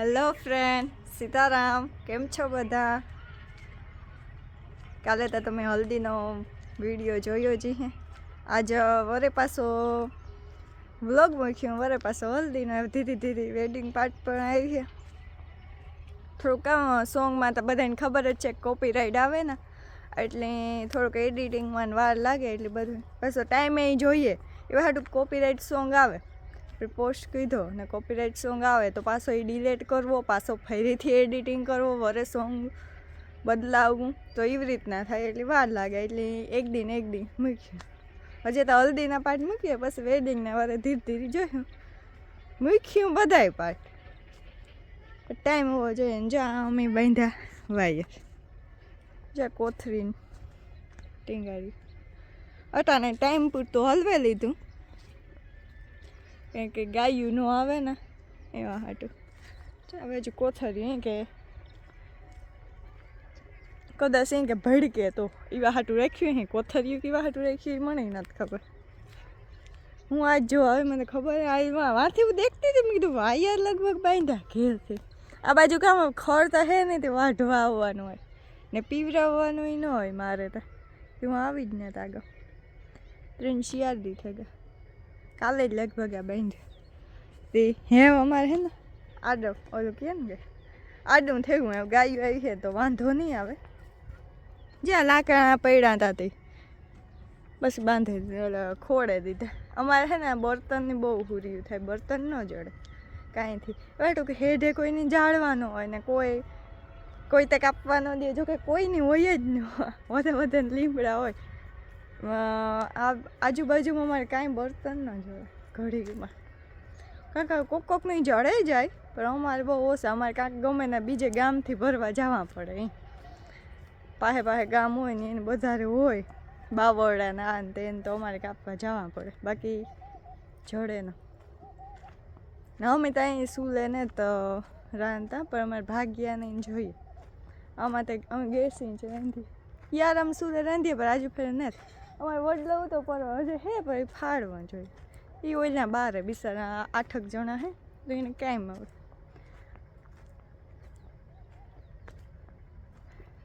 Hello friend Sitaram, કેમ છો બધા? કાલે તો તમે હલ્દીનો વીડિયો જોયો જ હે. આજ વરે પાછો વ્લોગ મૂક્યો. વરે પાછો હલ્દીનો. ધીરે ધીરે વેડિંગ પાર્ટ પણ આવી છે. થોડુંક સોંગમાં તો બધાને ખબર જ છે કોપીરાઇટ આવે ને. એટલે થોડુંક એડિટિંગમાં વાર લાગે એટલે બધું. પાછો ટાઈમે જોઈએ. એવા હાટું કોપીરાઇટ સોંગ આવે. પોસ્ટ કીધો ને કોપીરાઇટ સોંગ આવે તો પાછો એ ડિલેટ કરવો, પાછો ફરીથી એડિટિંગ કરવો, વરે સોંગ બદલાવવું. તો એવી રીતના થાય એટલે વાર લાગે, એટલે એક દિન એક દિન મૂક્યું હજી તો હલ્દીના પાર્ટ મૂકીએ, પછી વેડિંગના વારે ધીરે ધીરે જોયું. મૂક્યું બધાય પાર્ટ ટાઈમ હોવો જોઈએ ને જો અમે બાંધ્યા વાયર જ્યાં કોથરીને ટીંગાડી અટાને ટાઈમ પૂરતું હલવે લીધું. કારણ કે ગાયું ન આવે ને, એવા હાટું. હવે હજુ કોથરી કે, કદાચ એમ કે ભડકે તો એવા હાટું રાખ્યું હે કોથરિયું કેવા હાટું રાખ્યું મને નથી ખબર. હું આજ જો હવે મને ખબર આવી વાંથી હું દેખતી હતી, મેં કીધું વાયર લગભગ બાંધ્યા ઘેરથી આ બાજુ કામ ખર તો હે ને તે વાઢવા આવવાનું હોય ને પીવરાવવાનું ન હોય મારે તો. હું આવી જ ને આગળ ત્રણ શિયાળી થઈ ગયા કાલે જ લગભગ આ બાંધ તે હેમ અમારે હે ને આડમ ઓલું કહે ને કે, આડું થયું એમ, ગાયું આવી છે તો વાંધો નહીં આવે. જ્યાં લાકડા પડ્યા હતા તે, બસ બાંધી ખોડે દીધા. અમારે છે ને બર્તનની બહુ હુર્યું થાય, બર્તન ન જડે, કાંઈથી. બેઠું કે હેઢે કોઈની જાળવાનો હોય ને કોઈ કોઈ તે કાપવાનો દે, જો કે કોઈની હોય જ ન વધે વધે લીમડા હોય. આજુબાજુમાં અમારે કાંઈ બર્તન ન જોડે ઘડીમાં કારણ કે કોક કોકની જડે જાય, પણ અમારે બહુ ઓછા, અમારે કાંક ગમે ને બીજે ગામથી ભરવા જવા પડે એ પાસે પાસે ગામ હોય ને એને વધારે હોય, બાવળા ને ને તે ને તો અમારે કાપવા જવા પડે, બાકી જડે ન. અમે તો અહીં સુલે ને તો રાંધતા, પણ અમારે ભાગ્યા નહીં જોઈએ. આમાં તો અમે ગેસી છે રાંધીએ. યાર, આમ સુલે રાંધીએ, પણ આજુ ફેર નથી. અમારે વડલો તો પરવા હજે હે પણ ફાડવા જોઈએ. એ ઓઈના બારે બિચારા આઠક જણા હે, તો એને કાંઈ આવે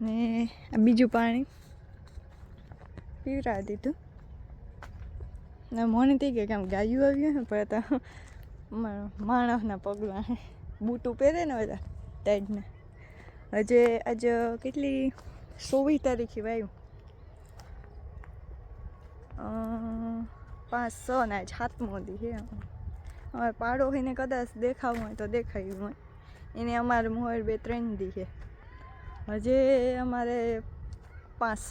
ને આ બીજું પાણી પીવરા દીધું. ને મને થઈ ગયા કે આમ ગાયું આવ્યું ને પણ તો માણસના પગલાં બૂટું પહેરે ને બધા ટાઈટના. હજે આજે કેટલી સોવી તારીખે વાયું. પાંચ છ ને આજ સાતમો દી છે હવે પાડો એને કદાચ દેખાવું હોય તો દેખાયું હોય. એને અમારે મોર બે ત્રણ દી છે. હજે અમારે પાંચ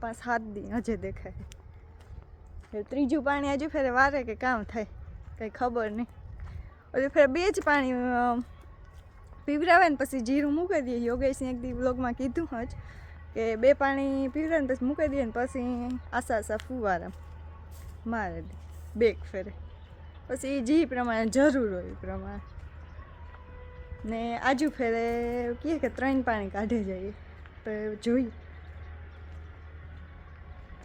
પાંચ, સાત દી હજે દેખાય. ત્રીજું પાણી હજુ ફેરે વારે કે કામ થાય, કંઈ ખબર નહીં. હજુ ફેરે બે જ પાણી પીવરાવે ને પછી જીરું મૂકી દઈએ. યોગેશને એક દી બ્લોગમાં કીધું જ. કે બે પાણી પીવડે ને પછી મૂકી દઈએ ને પછી આસા આસા ફુવારા મારે બેક ફેરે. પછી જે પ્રમાણે જરૂર હોય એ પ્રમાણે. ને આજુ ફેરે કહે કે ત્રણ પાણી કાઢે જઈએ તો જોઈ.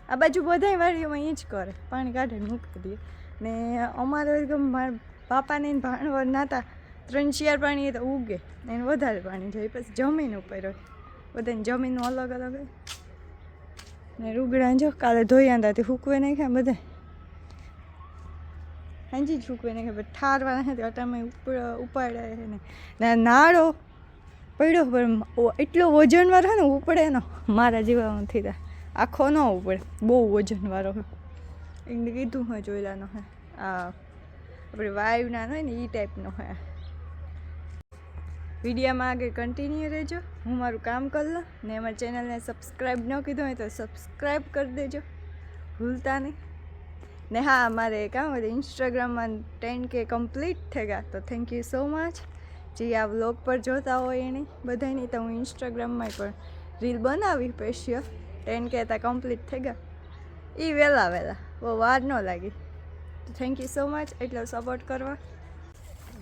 આ બાજુ બધાય વાડીઓમાં એ જ કરે, પાણી કાઢે મૂકી દઈએ ને અમારે મારા બાપાને ભાણવર નાતા ત્રણ શિયાર પાણી એ તો ઉગે, એને વધારે પાણી જાય પછી જમીન ઉપર હોય. બધાની જમીનનું અલગ અલગ હોય. ને રૂગડા જો કાલે ધોઈ આંદાથી હૂકવે નાખ્યા બધા હાજી જ હૂકવે નાખ્યા ખાય ઠારવા નાખ્યા અટામાં ઉપાડ્યા છે ને. નાળો પડ્યો, પણ એટલો વજનવાળો ને ઉપડે એનો. મારા જેવામાંથી તા આખો ન ઉપડે, બહુ વજનવાળો હોય એને કીધું હોય જોયેલાનો હોય આ આપણે વાયુના હોય ને એ ટાઈપનો હોય વિડીયામાં આગળ કન્ટિન્યુ રહેજો. હું મારું કામ કરી લઉં ને અમારી ચેનલને સબસ્ક્રાઈબ ન કીધું હોય તો સબસ્ક્રાઈબ કરી દેજો. ભૂલતા નહીં. ને હા, મારે કામ હતું ઇન્સ્ટાગ્રામમાં ટેન કે કમ્પ્લીટ થઈ ગયા. તો થેન્ક યુ સો મચ જે આ વ્લોગ પર જોતા હોય એને બધાની તો હું ઇન્સ્ટાગ્રામમાં પણ રીલ બનાવી સ્પેશિયલ ટેન કે હતા કમ્પ્લીટ થઈ ગયા. એ વહેલા વહેલા બહુ વાર ન લાગી. તો થેન્ક યુ સો મચ એટલો સપોર્ટ કરવા.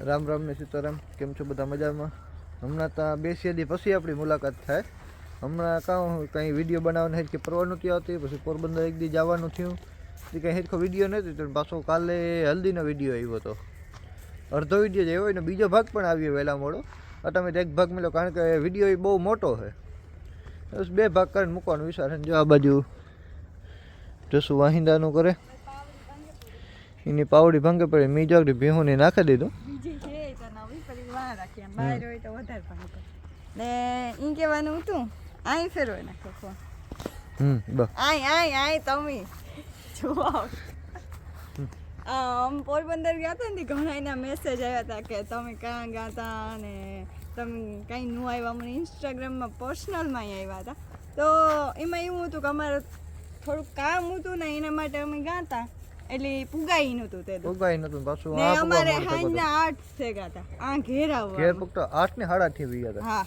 રામ રામ ને સીતારામ. કેમ છો બધા મજામાં? હમણાં ત્યાં બેસીએ દી પછી આપણી મુલાકાત થાય. હમણાં કાં કંઈ વીડિયો બનાવવાની હેરખી કે નથી આવતી, પછી પોરબંદર એક દી જવાનું થયું. તે કંઈ હેરખો વીડિયો નથી તો પાછો કાલે હલ્દીનો વીડિયો આવ્યો હતો. અડધો વીડિયો જ આવ્યો ને બીજો ભાગ પણ આવ્યો વહેલા મોડો. તમે એક ભાગ મળ્યો કારણ કે વીડિયો એ બહુ મોટો છે. બે ભાગ કરીને મૂકવાનો વિચાર જો આ બાજુ જશું વાહિંદાનું કરે. એની પાવડી ભાંગે પડે મી જોગડી ભીહુંની નાખી દીધું. વાર બહાર હોય તો વધારે ભાવે ને ઈ કહેવાનું હતું આઈ ફેરવાય નાખો ફોન હમ આય આય આય તમે. જુઓ. આમ પોરબંદર ગયા હતા ને ઘણા એના મેસેજ આવ્યા હતા કે તમે ક્યાં ગયા હતા અને તમે કાંઈ નું આવ્યા? મને ઇન્સ્ટાગ્રામમાં પર્સનલમાં આવ્યા હતા. તો એમાં એવું હતું કે અમારે થોડુંક કામ હતું ને એના માટે અમે ગયા હતા એટલે પુગાઈ નતું તે પુગાઈ નતું પાછું આ અમારે હાંજના આઠ છે ગાતા આ ઘેર ઘેર પુગતો ફક્ત આઠ ને સાડા આઠ ગયા હા.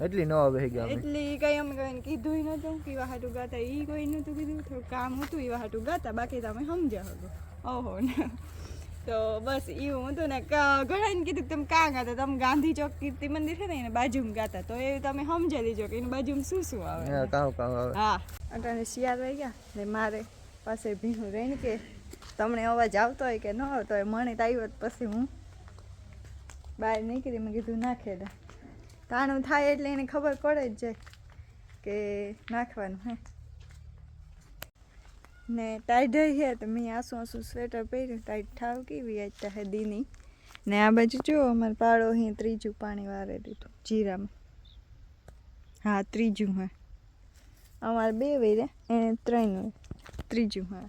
એટલી નવા બેસી ગયા એટલી કઈ અમે કઈ કીધું નતું કે એવા હાટું ગાતા. ઈ કોઈ નતું કીધું. થોડું કામ હતું એવા હાટું ગાતા. બાકી તમે સમજ્યા હતો ઓહો ના. તો બસ એવું હતું ને ક- ઘણાને કીધું તમે કાં ગાતા? તમે ગાંધી ચોક કીર્તિ મંદિર છે ને એને બાજુમાં ગાતા. તો એ તમે સમજી લીજો કે એની બાજુમાં શું શું આવે. હા, અને કામ આવે. હા. અટાણે શિયાળ રહી ગયા ને મારે પાસે ભીનું રહીને કે તમને અવાજ આવતો હોય કે ન આવતો હોય મને તો આવ્યો પછી હું બહાર નીકળી મેં કીધું, નાખે દે તાણું થાય એટલે એને ખબર પડે જ જાય કે નાખવાનું હે. ને ટાઈડ છે તો મેં આસુ આસુ સ્વેટર પહેર્યું ટાઈટ ઠાવ કેવી આજ હે દીની. ને આ બાજુ જો અમારે પાડો અહીં ત્રીજું પાણી વારે દીધું, જીરામાં. હા, ત્રીજું હે. અમારે બે વૈરે એને ત્રણ હોય ત્રીજું, હા.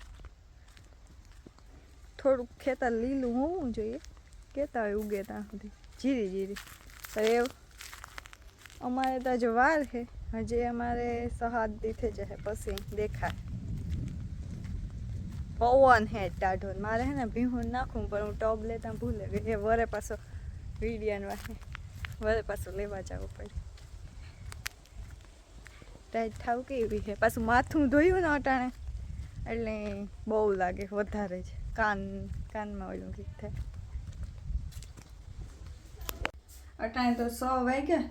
થોડુંક ખેતર લીલું હોવું જોઈએ. કહેતા હોય ઉગે ત્યાં સુધી. જીરી જીરી તો અમારે તો જો વાર છે. હજી અમારે સહાદ દીથે જશે પછી દેખાય. પવન હે ટાઢો. મારે હે ને ભીહું નાખું પણ હું ટોબ લેતા ભૂલે ગઈ. એ વરે પાછો વિડિયાન વાહે વરે પાછું લેવા જવું પડે. ટાઈટ થાવ કેવી છે. પાછું માથું ધોયું ને અટાણે. એટલે બહુ લાગે વધારે જ. કાન, કાનમાં ઓલું ગીત થાય. અટાણે તો સો વાગ્યા.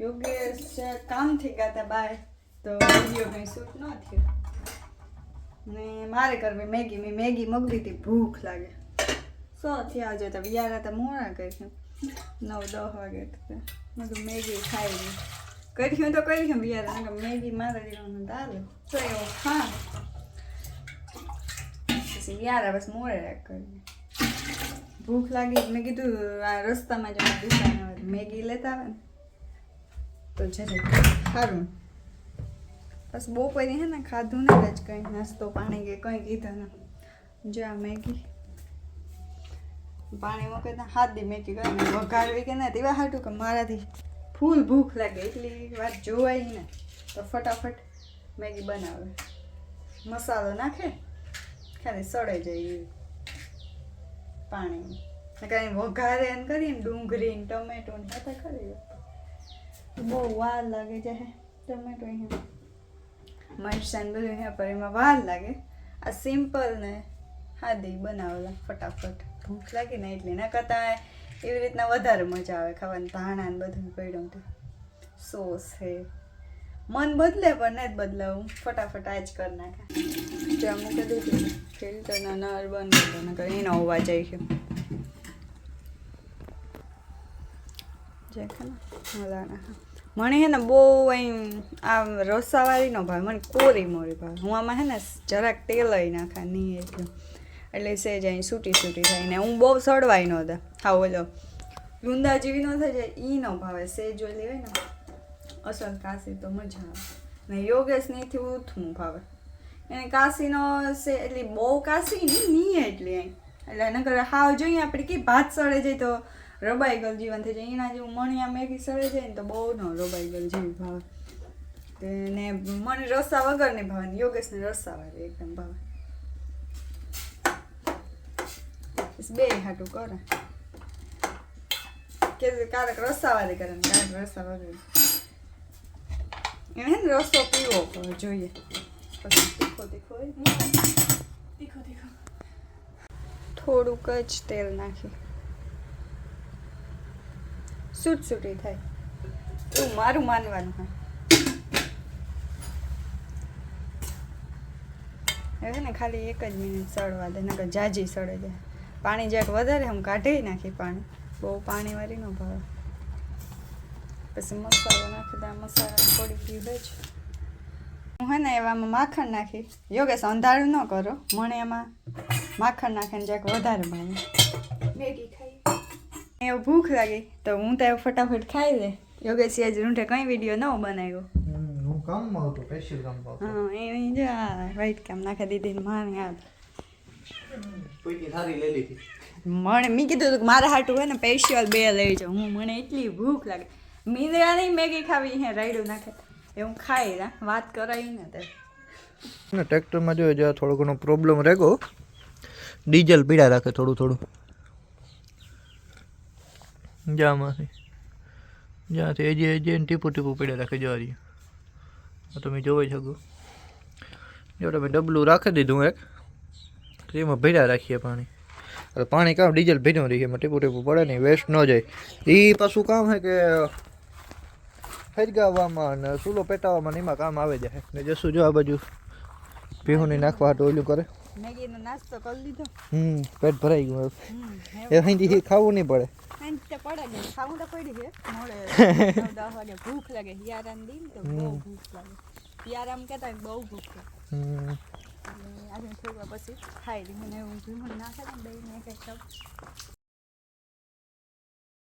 યોગેશ કામથી ગયા બાય. તો વીડિયો કંઈ શૂટ ન થયો. ને મારે કરવી મેગી. મેં મેગી મગવી હતી, ભૂખ લાગે. સો થયા જો તો વિયારા તો મોડા કર્યું. નવ, દસ વાગે તો મેં મેગી ખાઈ કરી કર્યું તો કર્યું, વિયારા. મેગી મારે દેવાનું દાલ તો એવું હા. પછી યાર બસ મોડે કરી ભૂખ લાગી મેં કીધું, આ રસ્તામાં જો દુકાન આવે મેગી લેતા આવે ને, તો જરે સારું બસ બપોરે હે ને ખાધું ને જ કંઈ નાસ્તો પાણી કે કંઈ કીધું ને. જો મેગી. પાણી મૂકે તો હાથ દી મેગી કરે ને વઘારવી કે ના, તેવા હાટું કે મારાથી ફૂલ ભૂખ લાગે, એટલી વાત જોવાય ને, તો ફટાફટ મેગી બનાવે. મસાલો નાખે? ખાલી સડે જાય પાણી. કાંઈ વઘારે એમ કરીએ ને ડુંગળી ને ટમેટો ને સાથે કરી બહુ વાર લાગે છે ટમેટો અહીંયા. મરચાં બધું અહીંયા પર એમાં વાર લાગે. આ સિમ્પલ ને હાદી બનાવેલા ફટાફટ. ભૂખ લાગી ને એટલે એના કરતાં એવી રીતના વધારે મજા આવે ખાવાની. ધાણા ને બધું પડ્યું તો સોસ છે. મન બદલે પણ નહીં બદલાવું. ફટાફટ આ જ કરી નાખે. જો મૂકી દીધું ફિલ્ટરના નળ બંધ કરી નકર એનો અવાજ આવી ગયો. મને હે ને બહુ એમ આ રસાવાળી નો ભાવે, મને કોરી મોરી ભાવે. હું આમાં હે ને જરાક તેલ લઈ નાખા નહીં એટલે એટલે સેજ અહીં સૂટી સૂટી થાય ને, હું બહુ સડવાઈ ન હતા હા ઓલો ગુંદા જેવી ન થઈ જાય, ઈ ન ભાવે. સેજ ઓલી હોય ને, અસલ કાશી તો મજા આવે. ને યોગેશનીથી ઉથમું ભાવે. એને કાશીનો સે એટલી બહુ કાશી નહીં નહીં એટલી અહીં એટલે નકર હાવ જોઈએ આપણે કે ભાત સડે જાય તો રબાઈ ગલ જીવન થઈ જાય. એના જેવું મણિયા મેગી સડે જાય ને તો બહુ ન રબાઈ ગલ જીવન ભાવે તેને મને રસા વગર નહીં ભાવે યોગેશને રસા વાળી એકદમ ભાવે. બે હાટું કરે. કે ક્યારેક રસા વાળી કરે ને ક્યારેક રસા વગર. એને હે ને રસો પીવો જોઈએ. થોડુંક જ તેલ નાખી. સૂટ સૂટી થાય. એવું મારું માનવાનું હા ને ખાલી એક જ મિનિટ સળવા દે, નકર જાજી સળે જાય. પાણી જરાક વધારે હું કાઢી નાખી પાણી. બહુ પાણીવાળી ન ભાવે. પછી મસાલો નાખી દે મસાલા થોડી પીવે છે હું હે ને એવામાં માખણ નાખી. યોગેશ અંધારું ન કરો. મને એમાં માખણ નાખીને જરાક વધારે બને મેગી ખાઈ. એવું ભૂખ લાગી તો હું તો એવું ફટાફટ ખાઈ લે. યોગેશ આજ રૂંઠે કઈ વીડિયો ન બનાવ્યો. હું કામમાં હતો સ્પેશિયલ કામમાં હા એ જો વાઈટ કામ નાખી દીધી ને મારે યાદ કોઈ સારી લઈ લીધી. મને મેં કીધું કે મારા હાટું હોય ને સ્પેશિયલ બે લઈ જાઉં હું મને એટલી ભૂખ લાગે. મીંદરાની મેગી ખાવી હે રાયડું નાખે એ હું ખાઈ રા વાત કરાવી ને તે. ને ટ્રેક્ટરમાં જોઈએ જ્યાં થોડો ઘણો પ્રોબ્લેમ રહેગો. ડીઝલ પીડા રાખે થોડું થોડું. જ્યાંમાંથી જ્યાંથી એજે એજે ને ટીપું ટીપું પીડા રાખે જવા રહ્યું આ તમે જોઈ શકો જો તમે ડબલું રાખી દીધું એક, તો એમાં ભર્યા રાખીએ પાણી. હવે પાણી કામ ડીઝલ ભર્યું રહીએ એમાં ટીપું ટીપું પડે નહીં વેસ્ટ ન જાય. એ પાછું કામ છે કે હરગાવવામાં અને ચૂલો પેટાવામાં ને એમાં કામ આવે જાય ને જશું જો આ બાજુ ભીહુની નાખવા ઓલું કરે. નાસ્તો કરી લીધો. હમ પેટ ભરાઈ ગયું. એ અહીંથી ખાવું નહીં પડે. પડે ખાવું તો પડી છે. વાગે ભૂખ લાગે. હિયારામ દી ને તો બહુ ભૂખ લાગે. હિયારામ કહેતા બહુ ભૂખ લાગે આજે થોડી પછી ખાઈ લીધું મને એવું ભીમણ નાખે ને કંઈક